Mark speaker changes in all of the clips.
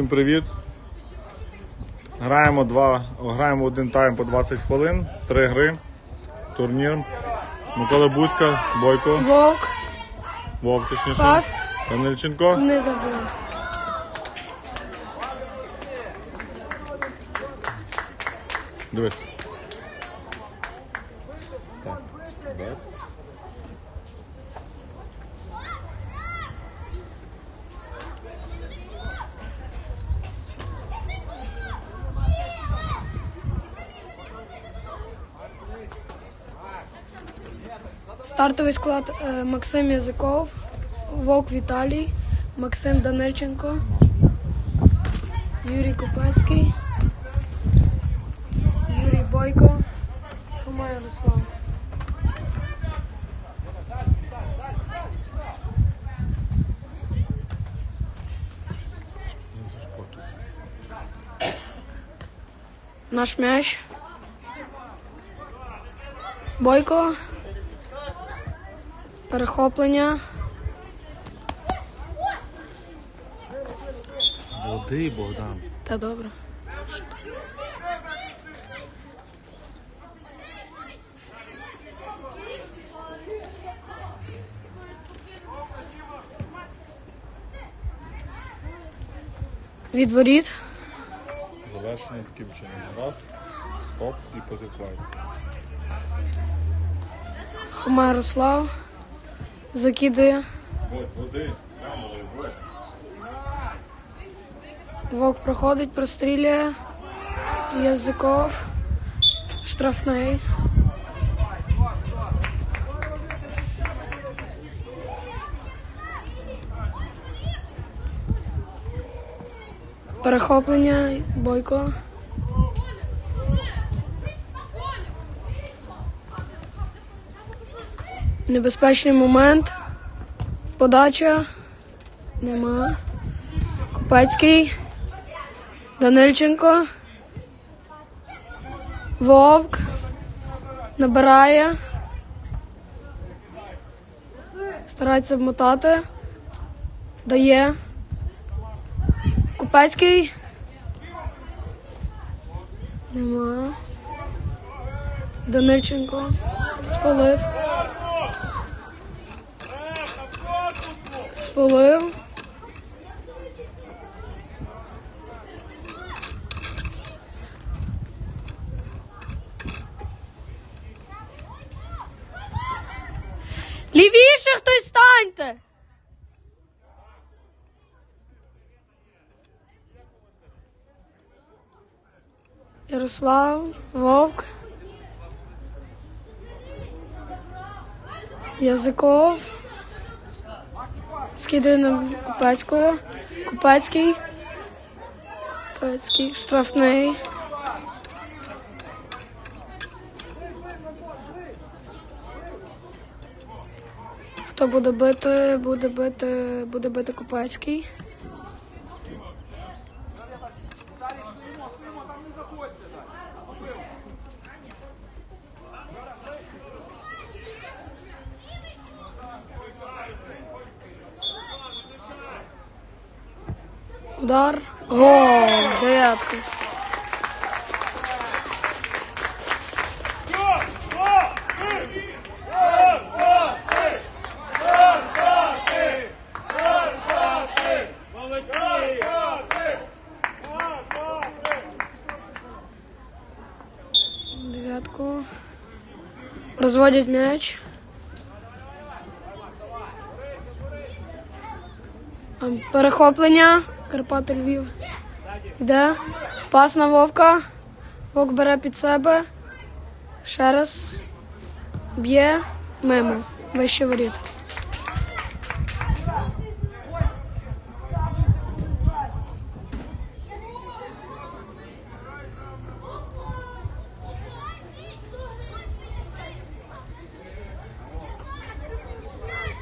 Speaker 1: Всім привіт. Граємо два, граємо один тайм по 20 хвилин, три гри, турнір. Микола Бузька, Бойко,
Speaker 2: Вовк,
Speaker 1: Вовк, точніше,
Speaker 2: пас,
Speaker 1: Данильченко.
Speaker 2: не забув.
Speaker 1: Дивись.
Speaker 2: Стартовий склад е, Максим Язиков, Вовк Віталій, Максим Данильченко, Юрій Купецький, Юрій Бойко, Хома Ярослав. Наш м'яч. Бойко. Перехоплення.
Speaker 1: Води, Богдан.
Speaker 2: Та добре. Від воріт.
Speaker 1: Завершення таким чином. Раз, стоп і потеклай.
Speaker 2: Хома Ярослав. Закидує. Вовк проходить, прострілює. Язиков. Штрафний. Перехоплення. Бойко. Небезпечний момент. Подача. Нема. Купецький. Данильченко. Вовк. Набирає. Старається вмотати. Дає. Купецький. Нема. Данильченко. Сфолив. Сфолив. Лівіше хтось станьте. Ярослав, Вовк. Язиков. Скидає на Купецького. Купецький. Купецький. Штрафний. Хто буде бити, буде бити, буде бити Купецький. Удар. Гол. Дев'ятка. Дев'ятку. Розводять м'яч. Перехоплення. Карпати Львів. Йде. Пас на Вовка. Вовк бере під себе. Ще раз. Б'є. Мимо. Вище воріт.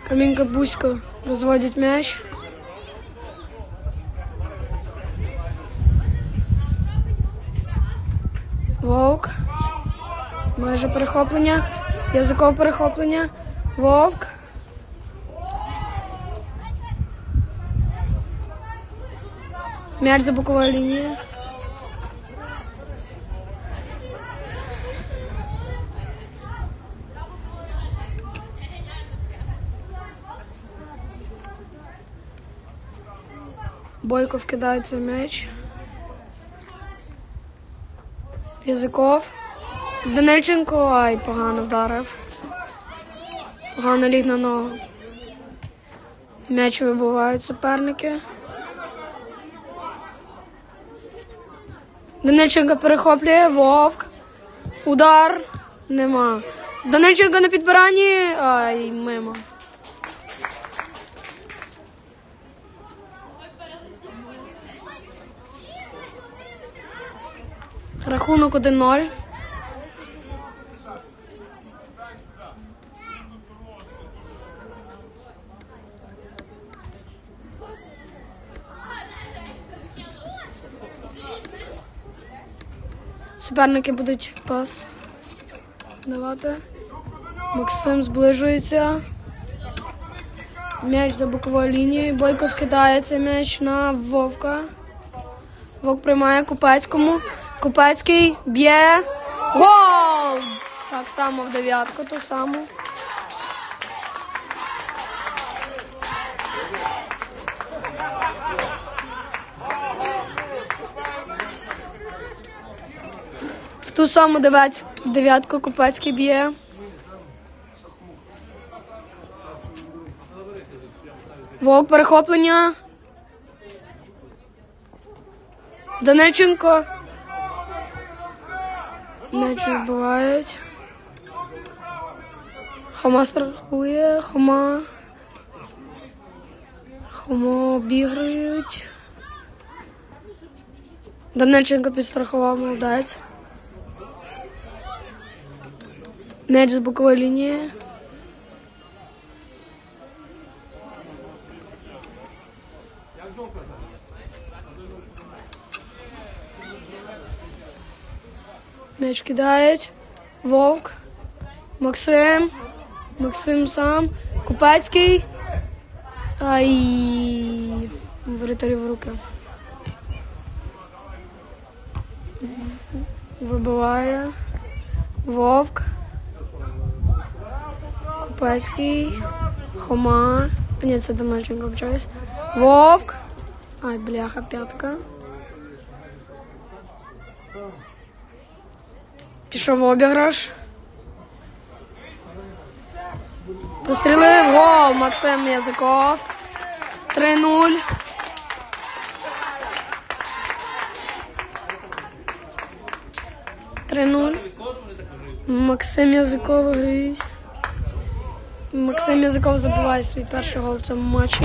Speaker 2: Камінка Бузько розводять м'яч. Вовк. Майже перехоплення. Язиков перехоплення. Вовк. М'яч за боковою лінією. Бойко вкидається м'яч. Язиков. Данильченко, ай, погано вдарив. Погано ліг на ногу. М'яч вибивають суперники. Данильченко перехоплює, Вовк. Удар. Нема. Данильченко на підбиранні. Ай, мимо. Рахунок 1-0. Суперники будуть пас давати. Максим зближується. М'яч за боковою лінією. Бойко вкидається м'яч на Вовка. Вовк приймає Купецькому. Купецький б'є. Гол! Так само в дев'ятку, ту саму. В ту саму дев'ятку Купецький б'є. Вовк перехоплення. Даниченко. М'яч вбивають. Хома страхує, Хома. Хома обіграють. Данеченко підстрахував молодець. М'яч з бокової лінії. М'яч кидають. Вовк. Максим. Максим сам. Купецький. Ай. Воротарів в руки. Вибиває. Вовк. Купецький. Хома. Ні, це Данильченко, вибачаюсь. Вовк. Ай, бляха, п'ятка. Пішов обіграш. Пострілив гол Максим Язиков. 3-0. Три нуль. Максим Язиков грість. Максим Язиков забиває свій перший гол в цьому матчі.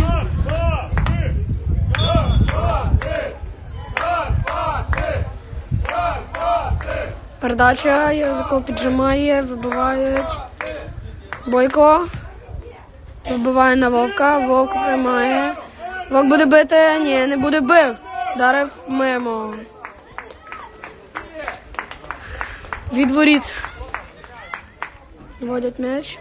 Speaker 2: Передача Язиков піджимає, вибивають. Бойко. Вибиває на Вовка. Вовк приймає. Вовк буде бити. Ні, не буде бив. Дарив мимо. Відворіт. Водять м'яч.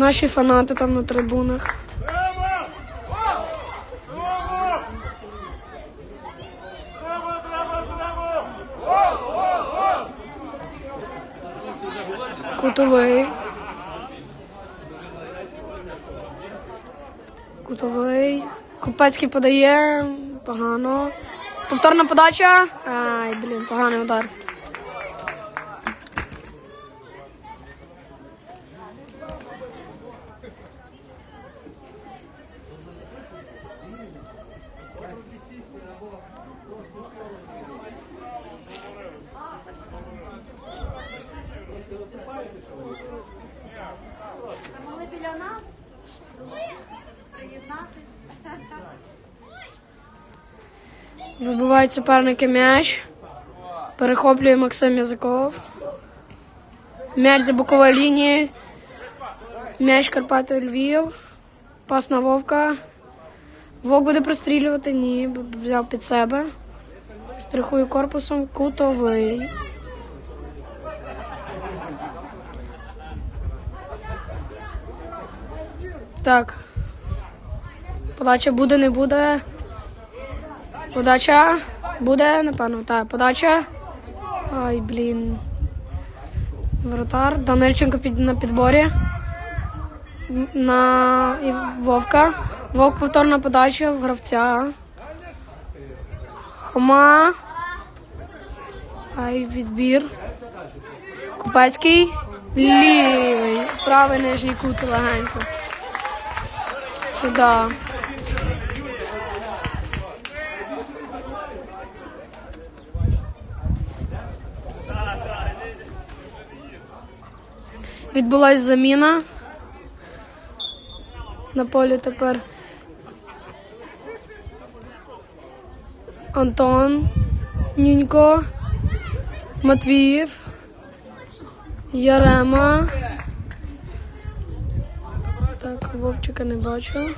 Speaker 2: Наші фанати там на трибунах. Кутовий. Кутовий. Купецький подає. Погано. Повторна подача. Ай, блін, поганий удар. Вибивають суперники м'яч. Перехоплює Максим Язиков. М'яч за боковою лінією. М'яч Карпати Львів. Пас на Вовка. Вовк буде прострілювати. Ні, взяв під себе. Стрихує корпусом кутовий. Так. Подача буде, не буде. Подача буде, напевно, так. Подача. Ай, блін. Вратар. Данильченко під, на підборі. На і Вовка. Вовк повторна подача в гравця. Хома. Ай, відбір. Купецький. Лівий. Правий нижній кут легенько. Сюди. Відбулась заміна. На полі тепер Антон, Нінько, Матвіїв, Ярема. Так, Вовчика не бачу.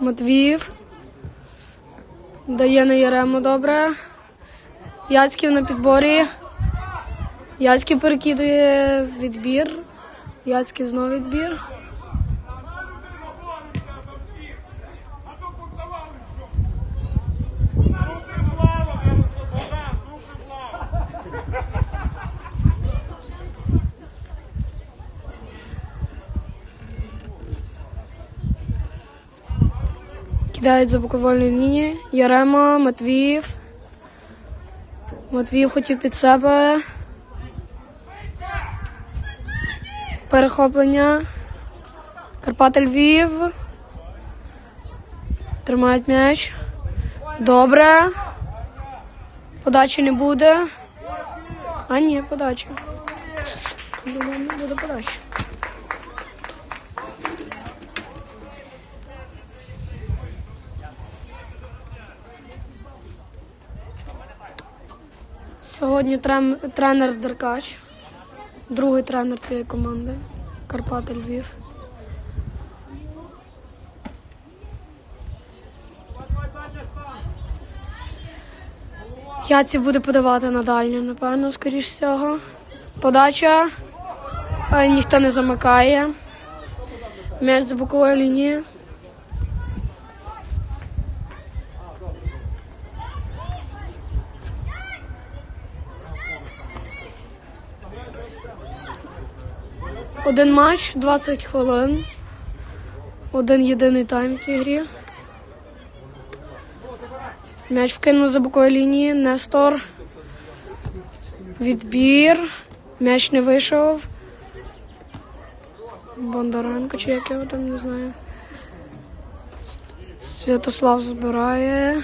Speaker 2: Матвіїв. Дає на Ярему добре. Яцьків на підборі. Яцьків перекидує відбір. Яцьків знову відбір. Кидають за бокової лінії. Ярема, Матвіїв. Матвіїв хотів під себе. Перехоплення. Карпати Львів. Тримають м'яч. Добре. Подачі не буде. А ні, подача. Думаю, не буде подачі. Сьогодні трем- тренер Деркач, другий тренер цієї команди Карпати Львів. Яці буде подавати на дальню, напевно, скоріш всього. Подача. Ніхто не замикає. М'яч за бокової лінії. Один матч, 20 хвилин. Один єдиний тайм в цій грі. М'яч вкинув за бокової лінії. Нестор. Відбір. М'яч не вийшов. Бондаренко, чи як його там не знаю. Святослав збирає.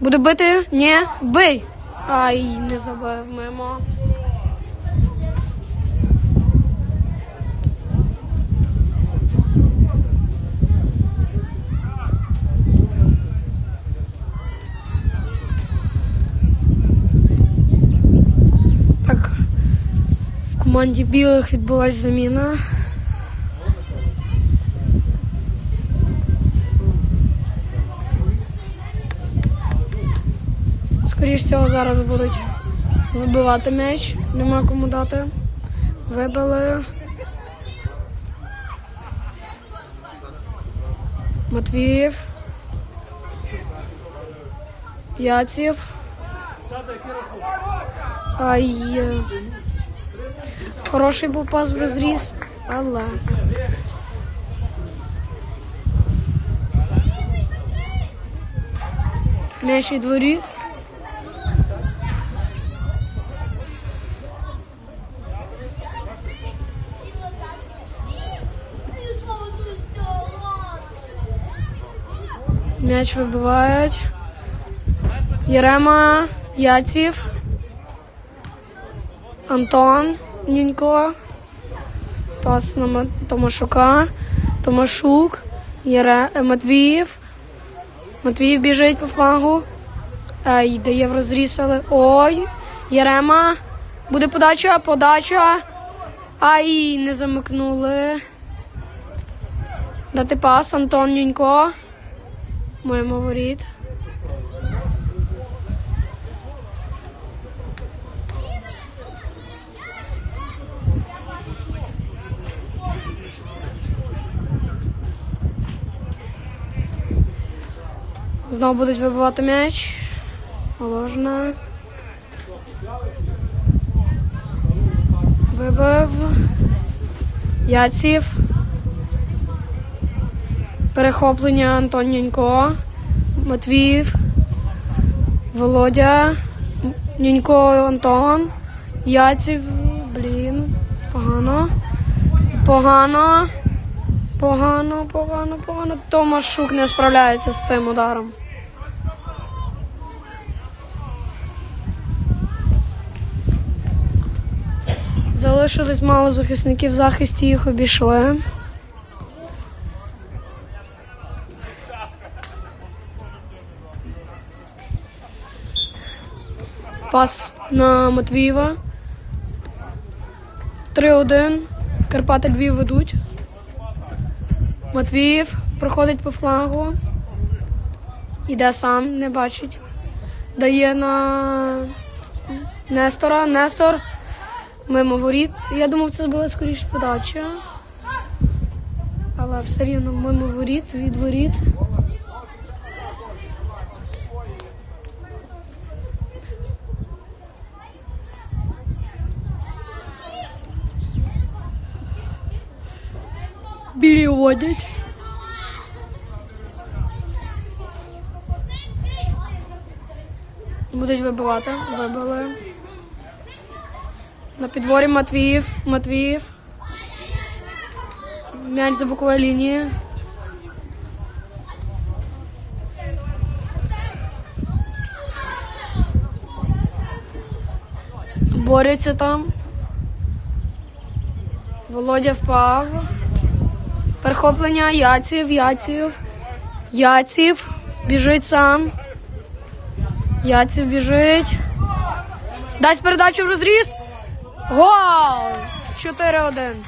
Speaker 2: Буде бити? Ні. Бий! Ай, не забив мимо. Так, в команді білих відбулась заміна. Скоріш всього зараз будуть вибивати м'яч. Нема кому дати. Вибили. Матвіїв. Яців. Ай. Хороший був пас в розріз, але. М'яч від воріт. М'яч вибивають. Єрема, Яців. Антон Нінько. Пас на Томашука. Томашук. Єре... е, Матвіїв. Матвіїв біжить по флангу. Е, йде в розріз, але. Ой. Єрема. Буде подача, подача. Ай, не замикнули. Дати пас Антон Нінько. Моємо воріт. Знову будуть вибивати м'яч. Ложна. Вибив. Яців. Перехоплення Антон Нянько. Матвіїв. Володя. Нянько Антон. Яців. Блін. Погано. Погано. Погано, погано, погано. Томашук не справляється з цим ударом. Залишилось мало захисників в захисті, їх обійшли. Пас на Матвієва. 3-1. Карпати Львів ведуть. Матвіїв проходить по флангу. Іде сам, не бачить. Дає на Нестора. Нестор мимо воріт. Я думав, це була скоріше подача. Але все рівно мимо воріт, від воріт. Білі водять. Будуть вибивати. Вибили. На підворі Матвіїв. Матвіїв. М'яч за боковою лінією. Борються там. Володя впав. Перехоплення Яців, Яців. Яців. Біжить сам. Яців біжить. Дасть передачу в розріз. Гол! 4-1.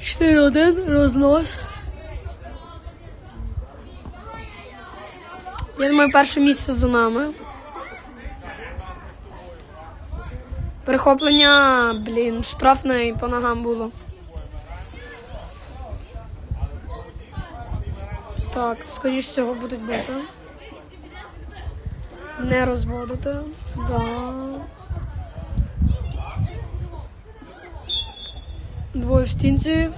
Speaker 2: Чотири один рознос. Я думаю, перше місце за нами. Перехоплення, блін, штрафне по ногам було. Так, скоріш всього будуть бити. Не розводити. Да. Двоє в стінці.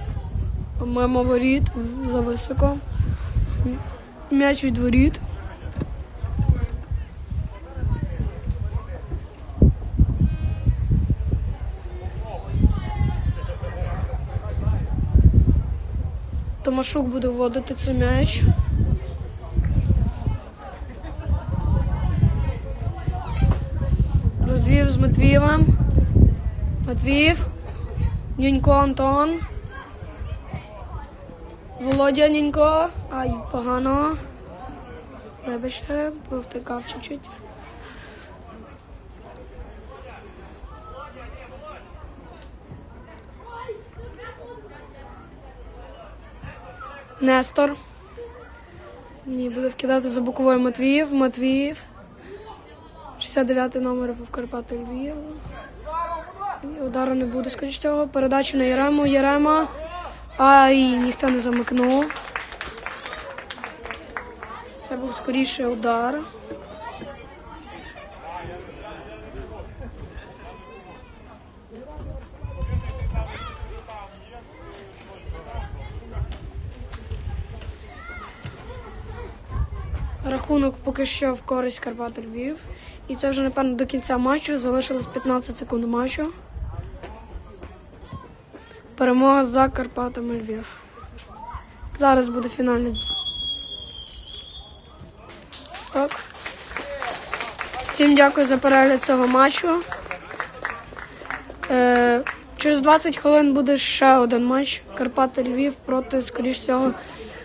Speaker 2: Мимо воріт за високо. М'яч від воріт. Томашук буде вводити цей м'яч. Розвів з Матвієвим. Матвіїв. Нюнько Антон. Володя Нінько. Ай, погано. Вибачте, провтикав чуть-чуть. Нестор. Ні, буде вкидати за боковою Матвіїв. Матвіїв. 69 номер в Карпати Львів. Удару не буде, скоріш цього. Передача на Єрему. Єрема. Ай, ніхто не замикнув. Це був скоріше удар. Рахунок поки що в користь Карпат Львів. І це вже, напевно, до кінця матчу. Залишилось 15 секунд матчу. Перемога за Карпатами Львів. Зараз буде фінальний. Так. Всім дякую за перегляд цього матчу. Е, через 20 хвилин буде ще один матч. Карпати Львів проти, скоріш всього,